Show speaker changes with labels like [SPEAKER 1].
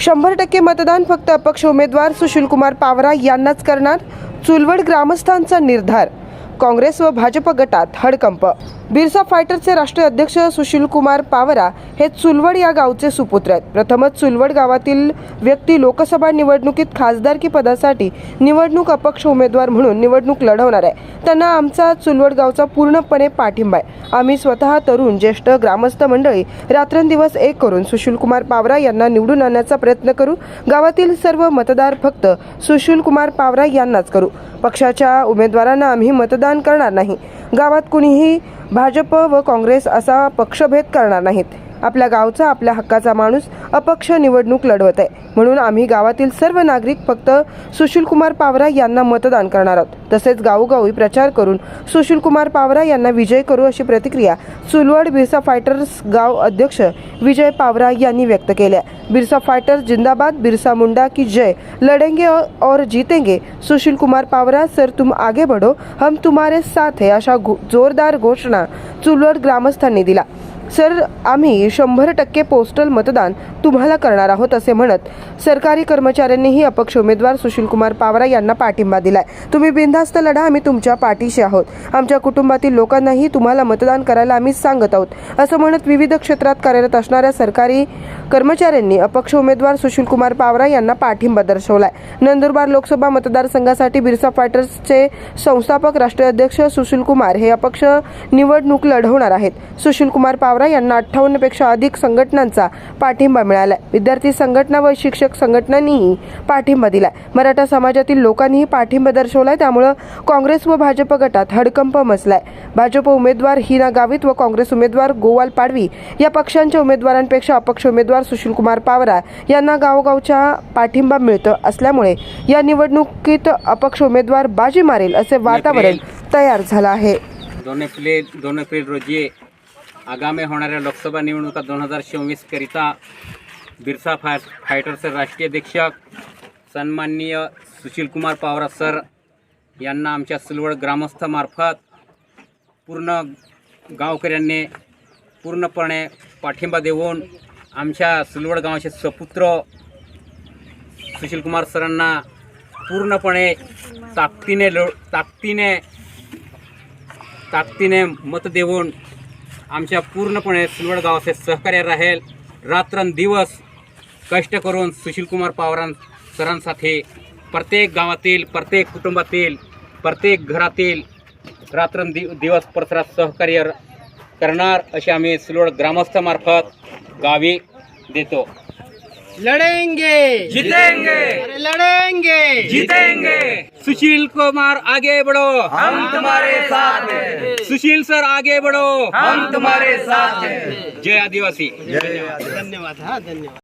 [SPEAKER 1] शंभर टक्के मतदान फक्त अपक्ष उमेदवार सुशीलकुमार पावरा यांनाच करणार चुलवड ग्रामस्थांचा निर्धार. काँग्रेस व भाजप गटात हडकंप बिरसा फायटरचे राष्ट्रीय अध्यक्ष सुशीलकुमार पावरा हे चुलवड या गावचे सुपुत्र आहेत. प्रथमच चुलवड गावातील व्यक्ती लोकसभा निवडणुकीत खासदारकी पदासाठी निवडणूक अपक्ष उमेदवार म्हणून निवडणूक लढवणार आहे. त्यांना आमचा चुलवड गावचा पूर्णपणे पाठिंबा आहे. आम्ही स्वतः तरुण ज्येष्ठ ग्रामस्थ मंडळी रात्रंदिवस एक करून सुशीलकुमार पावरा यांना निवडून आणण्याचा प्रयत्न करू. गावातील सर्व मतदार फक्त सुशीलकुमार पावरा यांनाच करू. पक्षाच्या उमेदवारांना आम्ही मतदान करणार नाही. गावात कुणीही भाजप व काँग्रेस असा पक्षभेद करणार नाहीत. आपल्या गावचा आपल्या हक्काचा माणूस अपक्ष निवडणूक लढवत आहे. म्हणून आम्ही गावातील सर्व नागरिक फक्त सुशीलकुमार पावरा यांना मतदान करणार आहोत. तसेच गावोगावी प्रचार करून सुशीलकुमार पावरा यांना विजय करू अशी प्रतिक्रिया सुलवड बिरसा फायटर्स गाव अध्यक्ष विजय पावरा यांनी व्यक्त केल्या बिरसा फायटर्स जिंदाबाद बिरसा मुंडा की जय. लढेंगे और जीतेंगे. सुशील कुमार पावरा सर तुम आगे बढ़ो हम तुम्हारे साथ है अशा घो- जोरदार घोषणा चुलवड ग्रामस्थांनी दिला. सर आम्ही शंभर टक्के पोस्टल मतदान तुम्हाला करणार आहोत असे म्हणत सरकारी कर्मचाऱ्यांनीही अपक्ष उमेदवार सुशीलकुमार पावरा यांना पाठिंबा दिलाय. तुम्ही बिनधास्त लढा आम्ही तुमच्या पाठीशी आहोत. आमच्या कुटुंबातील लोकांनाही तुम्हाला मतदान करायला आम्ही सांगत आहोत असं म्हणत विविध क्षेत्रात कार्यरत असणाऱ्या सरकारी कर्मचाऱ्यांनी अपक्ष उमेदवार सुशीलकुमार पावरा यांना पाठिंबा दर्शवलाय. नंदुरबार लोकसभा मतदारसंघासाठी बिरसा फायटर्सचे संस्थापक राष्ट्रीय अध्यक्ष सुशीलकुमार हे अपक्ष निवडणूक लढवणार आहेत. सुशीलकुमार पावरा पावरा यांना अठ्ठावन्नपेक्षा अधिक संघटनांचा पाठिंबा मिळालाय. विद्यार्थी संघटना व शिक्षक संघटनांनीही पाठिंबा दिलाय. मराठा समाजातील लोकांनीही पाठिंबा दर्शवलाय त्यामुळं काँग्रेस व भाजप गटात हडकंप मचलाय. भाजप उमेदवार हिना गावित व काँग्रेस उमेदवार गोवाल पाडवी या पक्षांच्या उमेदवारांपेक्षा अपक्ष उमेदवार सुशीलकुमार पावरा यांना गावोगावच्या पाठिंबा मिळतं असल्यामुळे या निवडणुकीत अपक्ष उमेदवार बाजी मारेल असे वातावरण तयार झालं आहे.
[SPEAKER 2] दोन एप्रिल दोन एप्रिल रोजी आगामी होणाऱ्या लोकसभा निवडणुका दोन हजार चोवीसकरिता बिरसा फाय फायटरचे राष्ट्रीय अधीक्षक सन्माननीय सुशीलकुमार पावरा सर यांना आमच्या सुलवड ग्रामस्थामार्फत पूर्ण गावकऱ्यांनी पूर्णपणे पाठिंबा देऊन आमच्या सुलवड गावाचे सपुत्र सुशीलकुमार सरांना पूर्णपणे ताकदीने लो ताकदीने ताकदीने मत देऊन आमच्या पूर्णपणे सुलवड गावाचे सहकार्य राहील. रात्रंदिवस कष्ट करून सुशीलकुमार पवारां सरांसाठी प्रत्येक गावातील प्रत्येक कुटुंबातील प्रत्येक घरातील रात्रंदि दिवस परिसरात सहकार्य करणार असे आम्ही सुलवड ग्रामस्थामार्फत गावी देतो.
[SPEAKER 3] लड़ेंगे
[SPEAKER 2] जितेंगे!
[SPEAKER 3] अरे लड़ेंगे
[SPEAKER 2] जीतेंगे। सुशील कुमार आगे बढ़ो।
[SPEAKER 4] हम तुम्हारे साथ हैं।
[SPEAKER 2] सुशील सर आगे बढ़ो।
[SPEAKER 4] हम तुम्हारे साथ हैं।
[SPEAKER 2] जय आदिवासी।
[SPEAKER 3] धन्यवाद हाँ धन्यवाद।